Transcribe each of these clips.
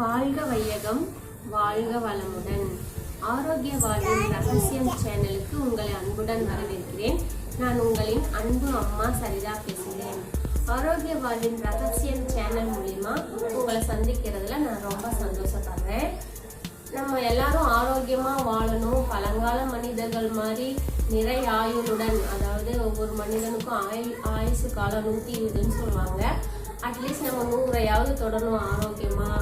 வாழ்க வையகம் வாழ்க வளமுடன். ஆரோக்கிய வாழ்வின் ரகசியம் சேனலுக்கு உங்களை அன்புடன் வரவேற்கிறேன். நான் உங்களின் அன்பு அம்மா சரிதா பேசுகிறேன். ஆரோக்கிய வாழ்வின் ரகசியம் சேனல் மூலிமா உங்களை சந்திக்கிறதுல நான் ரொம்ப சந்தோஷப்படுறேன். நம்ம எல்லாரும் ஆரோக்கியமாக வாழணும். பழங்கால மனிதர்கள் மாதிரி நிறை ஆயுளுடன் அதாவது ஒவ்வொரு மனிதனுக்கும் ஆயுள் ஆயுசு காலம் நூற்றி இருபதுன்னு சொல்லுவாங்க. அட்லீஸ்ட் நம்ம நூறையாவது தொடரணும் ஆரோக்கியமாக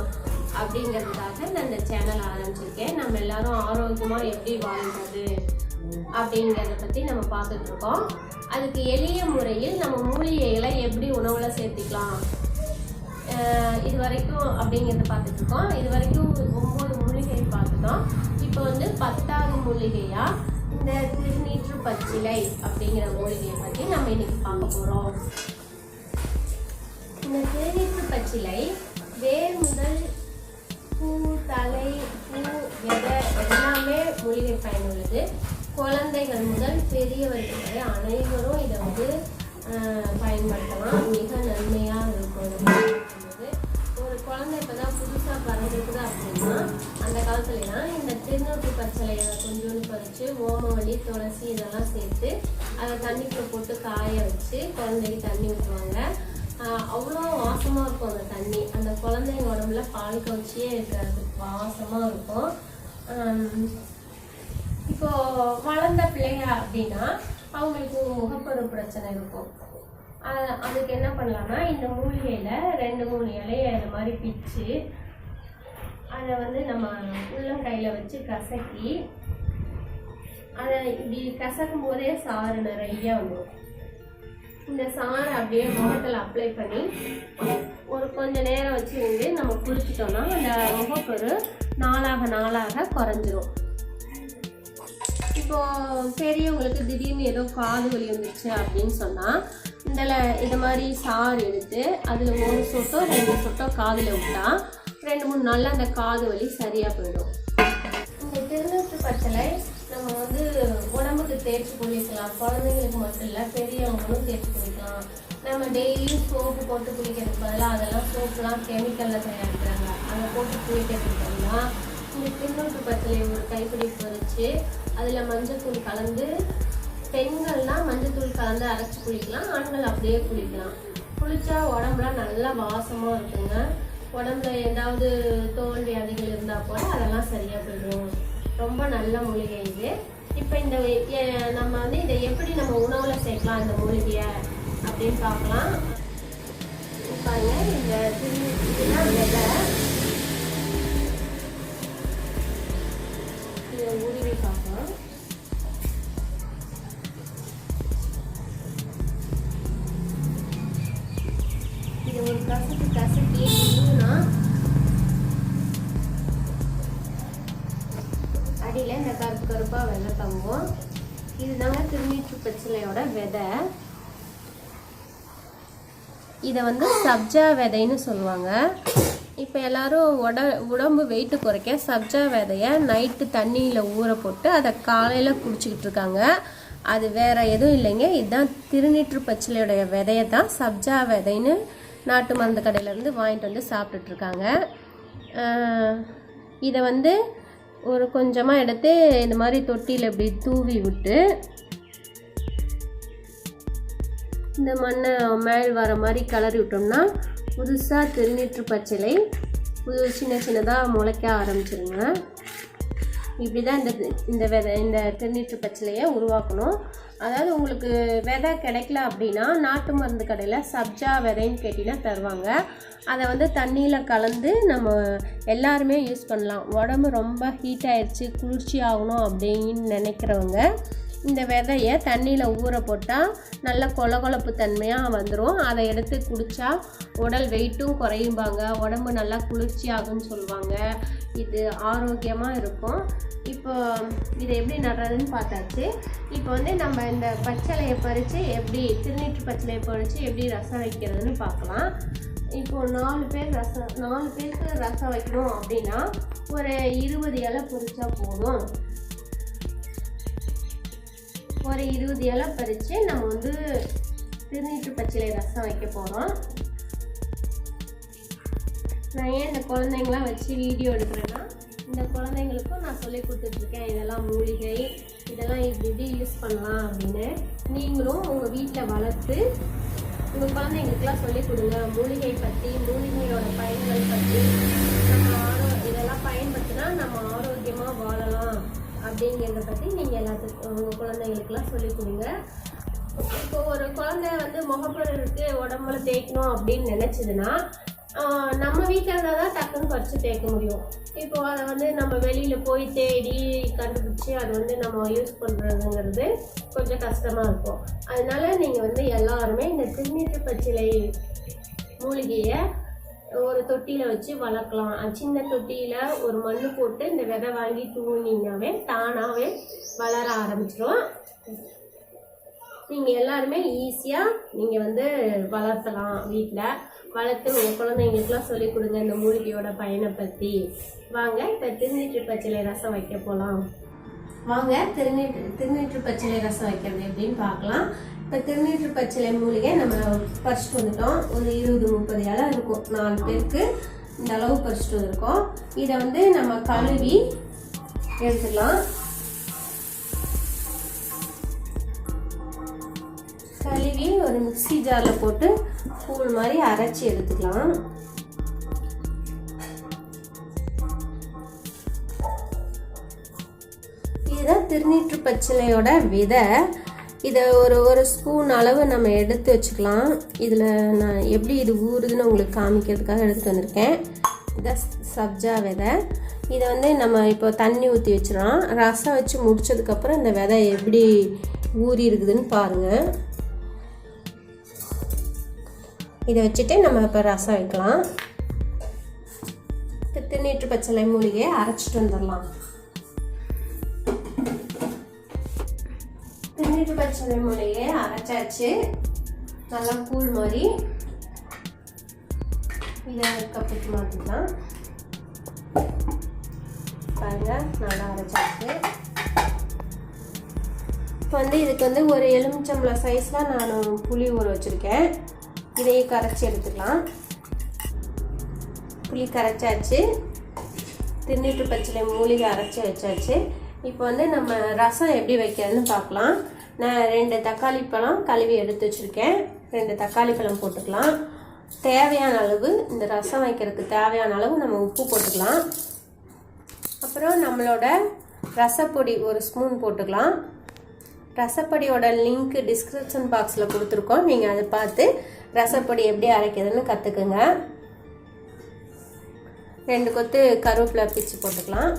அப்படிங்கிறதுக்காக நான் இந்த சேனல் ஆரம்பிச்சிருக்கேன். நம்ம எல்லாரும் ஆரோக்கியமாக எப்படி வாழ்றது அப்படிங்கிறத பற்றி நம்ம பார்த்துட்ருக்கோம் அதுக்கு எளிய முறையில் நம்ம மூலிகைகளை எப்படி உணவில் சேர்த்துக்கலாம்? இது வரைக்கும் அப்படிங்கிறத பார்த்துட்ருக்கோம் இது வரைக்கும் ஒம்பது மூலிகை இப்போ வந்து பத்தாவது மூலிகையா? இந்த திருநீற்று பச்சிலை அப்படிங்கிற மூலிகையை பற்றி நம்ம இன்னைக்கு பார்க்க போகிறோம் இந்த திருநீற்று பச்சிலை வேர் முதல் பூ தலை பூ விதை எல்லாமே மூலிகை பயனுள்ளது. குழந்தைகள் முதல் பெரியவர்கள் வரை அனைவரும் இதை வந்து பயன்படுத்தலாம். மிக நன்மையாக இருக்கும். ஒரு குழந்தை இப்போ தான் புதுசாக பிறந்திருக்குது அப்படின்னா அந்த காலத்துலலாம் இந்த திருநூற்று பச்சலையை கொஞ்சோண்டு பறித்து ஓமவல்லி துளசி இதெல்லாம் சேர்த்து அதை தண்ணிக்குள்ள போட்டு காய வச்சு குழந்தைக்கு தண்ணி ஊற்றுவாங்க அவ்வளோ வாசமாக இருக்கும் அந்த தண்ணி. அந்த குழந்தைங்க உடம்புல பால் கவுச்சியே இருக்காது. வாசமாக இருக்கும். இப்போது இப்போ வளர்ந்த பிள்ளைங்க அப்படின்னா அவங்களுக்கு முகப்பரு பிரச்சனை இருக்கும். அதுக்கு என்ன பண்ணலாம்னா இந்த மூலிகையில ரெண்டு மூணு இலையை இந்த மாதிரி பிச்சு அதை வந்து நம்ம உள்ளங்கையில் வச்சு கசக்கி அதை இப்படி கசக்கும் போதே சாறு நிறைய வந்துடும் இந்த சாறை அப்படியே முகத்தில் அப்ளை பண்ணி ஒரு கொஞ்ச நேரம் வச்சு வந்து நம்ம குளிச்சிட்டோம்னா அந்த முகப்பொரு நாளாக நாளாக குறைஞ்சிரும். இப்போது பெரியவங்களுக்கு திடீர்னு ஏதோ காது வலி வந்துருச்சு அப்படின்னு சொன்னால் இதில் இது மாதிரி சாறு எடுத்து அதில் ஒரு சொட்டோ ரெண்டு சொட்டோ காதில் விட்டால் ரெண்டு மூணு நாளில் அந்த காது வலி சரியாக போயிடும். இந்த திருநூற்று பச்சலை நம்ம வந்து உடம்புக்கு தேய்ச்சி குளிக்கலாம் குழந்தைங்களுக்கு மட்டும் இல்லை பெரியவங்களும் தேய்ச்சி குளிக்கலாம் நம்ம டெய்லியும் சோப்பு போட்டு குளிக்கிறதுக்கு பதிலாக அதெல்லாம் சோப்புலாம் கெமிக்கலில் தயாரிக்கிறாங்க. அதை போட்டு குளிக்கிறதுக்கு பதிலாக இந்த திருநூற்று பச்சலையை ஒரு கைப்பிடி பொறிச்சு அதில் மஞ்சத்தூள் கலந்து பெண்கள்லாம் மஞ்சத்தூள் கலந்து அரைச்சி குளிக்கலாம். ஆண்கள் அப்படியே குளிக்கலாம். குளிச்சா உடம்புலாம் நல்லா வாசமாக இருக்குங்க. உடம்புல ஏதாவது தோல் வியாதிகள் இருந்தால் கூட அதெல்லாம் சரியாக போயிடும். ரொம்ப நல்ல மூலிகை இது. இப்போ இந்த நம்ம வந்து இதை எப்படி நம்ம உணவில் சேர்க்கலாம் இந்த மூலிகையை அப்படின்னு பார்க்கலாம். பாருங்க இந்த திரு- இதுதான் இதை உருவி பார்க்கலாம். கண்டிப்பாக கருப்பாக வெள்ளை தங்கும் இதுதாங்க திருநீற்று பச்சிலையோட விதை. இதை வந்து சப்ஜா விதைன்னு சொல்லுவாங்க. இப்போ எல்லாரும் உட உடம்பு வெயிட்டு குறைக்க சப்ஜா விதையை நைட்டு தண்ணியில் ஊற போட்டு அதை காலையில் குடிச்சிக்கிட்டு இருக்காங்க. அது வேற எதுவும் இல்லைங்க. இதுதான் திருநீற்று பச்சிலையோடைய விதையை தான் சப்ஜா விதைன்னு நாட்டு மருந்து கடையிலேருந்து வாங்கிட்டு வந்து சாப்பிட்டுட்ருக்காங்க இதை வந்து ஒரு கொஞ்சமாக எடுத்து இந்த மாதிரி தொட்டியில் இப்படி தூவி விட்டு இந்த மண்ணை மேல் வர மாதிரி கிளறி விட்டோம்னா புதுசாக திருநீற்று பச்சிலை புது சின்ன சின்னதாக முளைக்க ஆரம்பிச்சிருங்க. இப்படி தான் இந்த இந்த விதை இந்த திருநீற்று பச்சிலையை உருவாக்கணும். அதாவது உங்களுக்கு விதை கிடைக்கல அப்படின்னா நாட்டு மருந்து கடையில் சப்ஜா விதைன்னு கேட்டிங்கன்னா தருவாங்க. அதை வந்து தண்ணியில் கலந்து நம்ம எல்லாருமே யூஸ் பண்ணலாம். உடம்பு ரொம்ப ஹீட் ஆயிடுச்சு குளிர்ச்சி ஆகணும் அப்படின்னு நினைக்கிறவங்க இந்த விதையை தண்ணியில் ஊற போட்டால் நல்ல கொலகொலப்பு தன்மையாக வந்துடும் அதை எடுத்து குடித்தா உடல் வெயிட்டும் குறையும்பாங்க. உடம்பு நல்லா குளிர்ச்சி ஆகும்னு சொல்லுவாங்க. இது ஆரோக்கியமாக இருக்கும். இப்போ இதை எப்படி நடுறதுன்னு பார்த்தாச்சு. இப்போ வந்து நம்ம இந்த பச்சளையை பறித்து எப்படி திருநீற்று பச்சளையை பறித்து எப்படி ரசம் வைக்கிறதுன்னு பார்க்கலாம். இப்போ நாலு பேர் ரசம் நாலு பேருக்கு ரசம் வைக்கணும் அப்படின்னா ஒரு இருபது இலை பொறிச்சா போதும். ஒரு இருபது இலை பறித்து நம்ம வந்து திருநீற்று பச்சிலை ரசம் வைக்க போகிறோம் நான் ஏன் இந்த குழந்தைங்களாம் வச்சு வீடியோ எடுக்கிறேன்னா இந்த குழந்தைங்களுக்கும் நான் சொல்லி கொடுத்துட்ருக்கேன் இதெல்லாம் மூலிகை இதெல்லாம் இப்படி இப்படி யூஸ் பண்ணலாம் அப்படின்னு. நீங்களும் உங்கள் வீட்டில் வளர்த்து உங்கள் குழந்தைங்களுக்குலாம் சொல்லிக் கொடுங்க. மூலிகை பற்றி மூலிகையோட பயன்கள் பற்றி நம்ம ஆரோ இதெல்லாம் பயன்படுத்தினா நம்ம அப்படிங்கிறத பற்றி நீங்கள் எல்லாத்துக்கும் உங்கள் குழந்தைங்களுக்குலாம் சொல்லிக் கொடுங்க. இப்போ ஒரு குழந்தை வந்து முகப்பரு இருக்கு உடம்புல தேய்க்கணும் அப்படின்னு நினச்சதுன்னா நம்ம வீட்டில் இருந்தால் தான் டக்குன்னு பறித்து தேய்க்க முடியும். இப்போ அதை வந்து நம்ம வெளியில் போய் தேடி கண்டுபிடிச்சி அதை வந்து நம்ம யூஸ் பண்ணுறதுங்கிறது கொஞ்சம் கஷ்டமாக இருக்கும். அதனால நீங்கள் வந்து எல்லாருமே இந்த திருநீற்று பச்சிலை மூலிகையை ஒரு தொட்டியில் வச்சு வளர்க்கலாம். சின்ன தொட்டியில் ஒரு மண்ணு போட்டு இந்த விதை வாங்கி தூவினீங்கனாவே தானாகவே வளர ஆரம்பிச்சிடும் நீங்கள் எல்லாருமே ஈஸியாக நீங்கள் வந்து வளர்த்தலாம் வீட்டில் வளர்த்து உங்கள் குழந்தைங்களுக்குலாம் சொல்லிக் கொடுங்க இந்த மூலிகையோட பயனை பற்றி வாங்க இப்போ திருநீற்று பச்சிலை ரசம் வைக்க போகலாம் வாங்க திருநீற்று திருநீற்று பச்சிலை ரசம் வைக்கிறது எப்படின்னு பார்க்கலாம். இப்போ திருநீற்று பச்சிலை மூலிகை நம்ம பறிச்சுட்டு வந்துட்டோம். ஒரு இருபது முப்பது இலை இருக்கும். நாலு பேருக்கு இந்த அளவு பறிச்சுட்டு வந்திருக்கோம். இதை வந்து நம்ம கழுவி எடுத்துக்கலாம். கழுவி ஒரு மிக்ஸி ஜாரில் போட்டு கூழ் மாதிரி அரைச்சி எடுத்துக்கலாம். இதுதான் திருநீற்று பச்சிலையோட விதை. இதை ஒரு ஒரு ஸ்பூன் அளவு நம்ம எடுத்து வச்சுக்கலாம். இதில் நான் எப்படி இது ஊறுதுன்னு உங்களுக்கு காமிக்கிறதுக்காக எடுத்துகிட்டு வந்திருக்கேன். இதான் சப்ஜா விதை. இதை வந்து நம்ம இப்போ தண்ணி ஊற்றி வச்சிடலாம். ரசம் வச்சு முடிச்சதுக்கப்புறம் இந்த விதை எப்படி ஊறி இருக்குதுன்னு பாருங்கள் இதை வச்சுட்டு நம்ம இப்போ ரசம் வைக்கலாம். இப்போ திருநீற்று பச்சளை மூலிகையை அரைச்சிட்டு வந்துடலாம். திருநீற்று பச்சை மூலிகையை அரைச்சாச்சு. நல்லா கூழ் மாதிரி. இதை கப்புக்கு மாற்றிக்கலாம் பாருங்கள் நல்லா அரைச்சாச்சு. இப்போ வந்து இதுக்கு வந்து ஒரு எலுமிச்சம்பழம் சைஸில் நான் புளி ஊற வச்சுருக்கேன். இதையே கரைச்சி எடுத்துக்கலாம். புளி கரைச்சாச்சு. திருநீட்டு பச்சிலை மூலிகை அரைச்சி வச்சாச்சு. இப்போ வந்து நம்ம ரசம் எப்படி வைக்கிறதுன்னு பார்க்கலாம். நான் ரெண்டு தக்காளி பழம் கழுவி எடுத்து வச்சுருக்கேன். ரெண்டு தக்காளி பழம் போட்டுக்கலாம். தேவையான அளவு இந்த ரசம் வைக்கிறதுக்கு தேவையான அளவு நம்ம உப்பு போட்டுக்கலாம். அப்புறம் நம்மளோட ரசப்பொடி ஒரு ஸ்பூன் போட்டுக்கலாம். ரசப்பொடியோட லிங்க் டிஸ்கிரிப்ஷன் பாக்ஸில் கொடுத்துருக்கோம். நீங்கள் அதை பார்த்து ரசப்பொடி எப்படி அரைக்கிறதுன்னு கற்றுக்குங்க ரெண்டு கொத்து கருவேப்பிலை பிச்சு போட்டுக்கலாம்.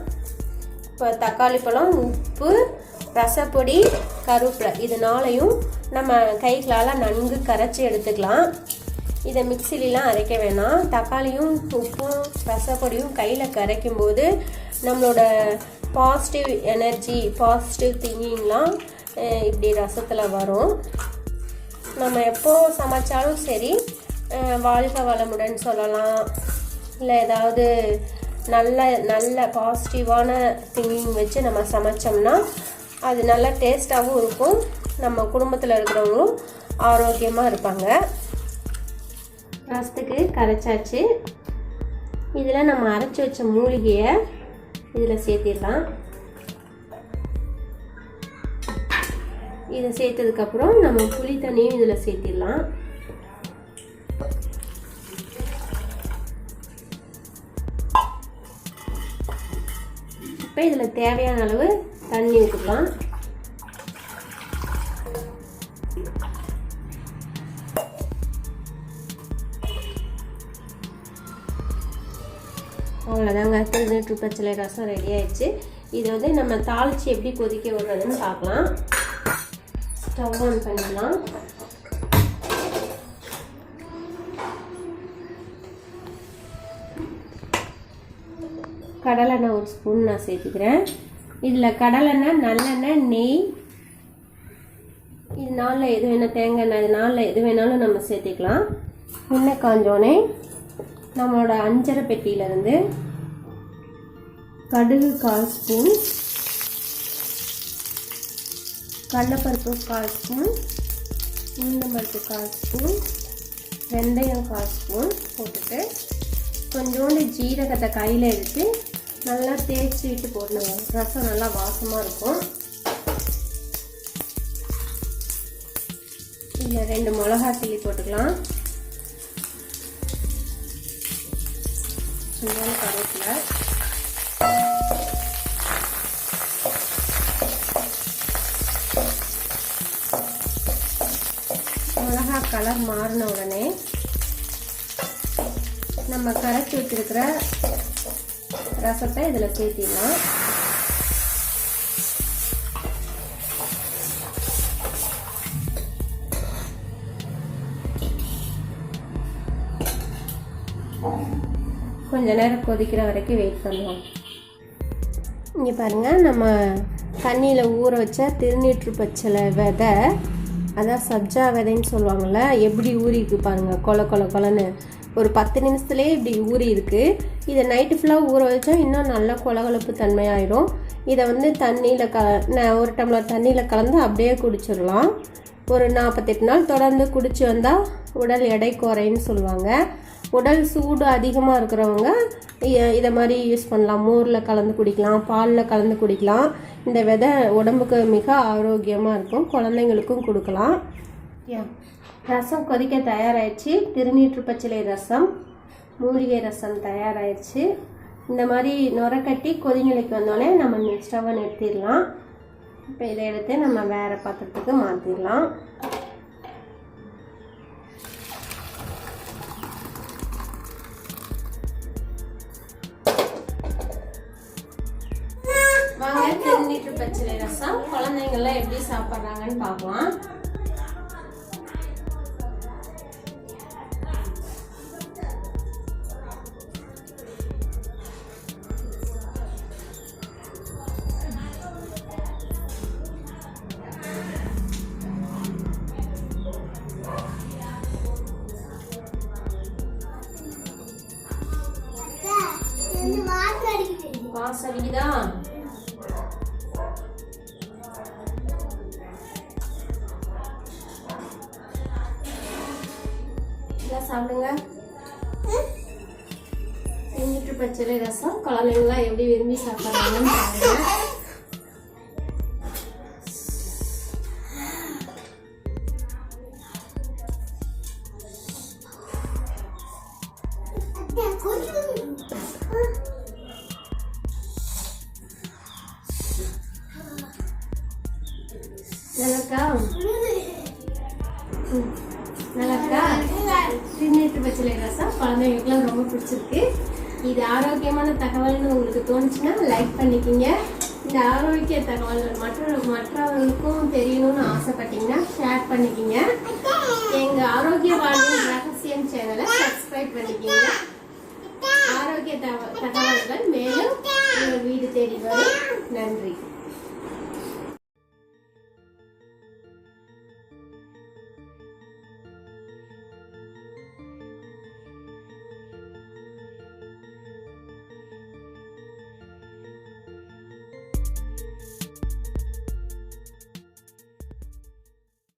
இப்போ தக்காளி பழம் உப்பு ரசப்பொடி கருவேப்பிலை இது நாளையும் நம்ம கைகளால் நன்கு கரைச்சி எடுத்துக்கலாம். இதை மிக்சிலலாம் அரைக்க வேணாம். தக்காளியும் உப்பும் ரசப்பொடியும் கையில் கரைக்கும் போது நம்மளோட பாசிட்டிவ் எனர்ஜி பாசிட்டிவ் திங்கிங்லாம் இப்படி ரசத்தில் வரும். நம்ம எப்போ சமைச்சாலும் சரி வாழ்க வளமுடன் சொல்லலாம். இல்லை ஏதாவது நல்ல நல்ல பாசிட்டிவான திங்கிங் வச்சு நம்ம சமைச்சோம்னா அது நல்லா டேஸ்ட்டாகவும் இருக்கும். நம்ம குடும்பத்தில் இருக்கிறவங்களும் ஆரோக்கியமாக இருப்பாங்க. ரசத்துக்கு கரைச்சாச்சு. இதில் நம்ம அரைச்சி வச்ச மூலிகையை இதில் சேர்த்திடலாம். இதை சேர்த்ததுக்கப்புறம் நம்ம புளி தண்ணியும் இதில் சேர்த்திடலாம். இப்போ இதில் தேவையான அளவு தண்ணி ஊற்றலாம் அவ்வளோதாங்க. திருநெற்று பச்சளை ரசம் ரெடி ஆயிடுச்சு. இதை வந்து நம்ம தாளித்து எப்படி கொதிக்க விடுறதுன்னு பார்க்கலாம். ஸ்டவ் ஆன் பண்ணிடலாம். கடலெண்ணெய் ஒரு ஸ்பூன் நான் சேர்த்துக்கிறேன். இதில் கடலெண்ணெய் நல்லெண்ணெய் நெய். இது நாளில் எது வேணால் தேங்காய் எண்ணெய் இது நாளில் எது வேணாலும் நம்ம சேர்த்துக்கலாம். எண்ணெய் காஞ்சோனே நம்மளோட அஞ்சரை பெட்டியிலேருந்து கடுகு கால் ஸ்பூன் கடலைப்பருப்பு கால் ஸ்பூன் உளுந்தம்பருப்பு கால் ஸ்பூன் வெந்தயம் கால் ஸ்பூன் போட்டுட்டு கொஞ்சோண்டு ஜீரகத்தை கையில் எடுத்து நல்லா தேய்ச்சி விட்டு போடணும். ரசம் நல்லா வாசமாக இருக்கும். இதில் ரெண்டு மிளகா கிள்ளி போட்டுக்கலாம். கொஞ்சோண்டு கருவேப்பிலை. மிளகா கலர் மாறின உடனே நம்ம கரைச்சி வச்சிருக்கிற ரசத்தை இதில் சேர்த்திடலாம். கொஞ்ச நேரம் கொதிக்கிற வரைக்கும் வெயிட் பண்ணுவோம். இங்கே பாருங்கள் நம்ம தண்ணியில் ஊற வச்ச திருநீற்று பச்சளை விதை அதான் சப்ஜா விதைன்னு சொல்லுவாங்கள்ல எப்படி ஊறி இருக்கு பாருங்கள் கொல கொல கொலன்னு. ஒரு பத்து நிமிஷத்துலேயே இப்படி ஊறி இருக்குது இதை நைட்டு ஃபுல்லாக ஊற வச்சா இன்னும் நல்ல கொலகொலப்பு தன்மையாயிடும். இதை வந்து தண்ணியில் க ந- ஒரு டம்ளர் தண்ணியில் கலந்து அப்படியே குடிச்சிடலாம். ஒரு நாற்பத்தெட்டு நாள் தொடர்ந்து குடிச்சு வந்தால் உடல் எடை குறைன்னு சொல்லுவாங்க. உடல் சூடு அதிகமாக இருக்கிறவங்க இதை மாதிரி யூஸ் பண்ணலாம். மோரில் கலந்து குடிக்கலாம் பாலில் கலந்து குடிக்கலாம். இந்த விதை உடம்புக்கு மிக ஆரோக்கியமாக இருக்கும். குழந்தைங்களுக்கும் கொடுக்கலாம். யா. ரசம் கொதிக்க தயாராகிடுச்சு திருநீற்று பச்சிலை ரசம். மூலிகை ரசம் தயாராகிடுச்சு இந்த மாதிரி நுரக்கட்டி கொதிநிலைக்கு வந்தோடனே நம்ம ஸ்டவ்வை நிறுத்திடலாம். இப்போ இதை எடுத்து நம்ம வேறு பாத்திரத்துக்கு மாற்றிடலாம் வாங்க திருநீற்று பச்சை ரசம். குழந்தைங்கள்லாம் எப்படி சாப்பிட்றாங்கன்னு பார்க்கலாம். வாசம் அடிக்குதா எல்லாம் சாப்பிடுங்க. செஞ்சுட்டு பச்சளை ரசம். குழந்தைங்களாம் எப்படி விரும்பி சாப்பிட்றாங்கன்னு பாருங்க. நல்லாக்கா ம். நல்லாக்கா திருநீட்டு பச்சிலை ரசம். குழந்தைங்களுக்குலாம் ரொம்ப பிடிச்சிருக்கு. இது ஆரோக்கியமான தகவல்னு உங்களுக்கு தோணுச்சுன்னா லைக் பண்ணிக்கிங்க. இந்த ஆரோக்கிய தகவல்கள் மற்ற மற்றவர்களுக்கும் தெரியணும்னு ஆசைப்பட்டீங்கன்னா ஷேர் பண்ணிக்கிங்க. எங்கள் ஆரோக்கிய வாழ்வின் ரகசியம் சேனலை சப்ஸ்கிரைப் பண்ணிக்கிங்க. ஆரோக்கிய தகவல்கள் மேலும் உங்கள் வீடு தேடி வரும். நன்றி.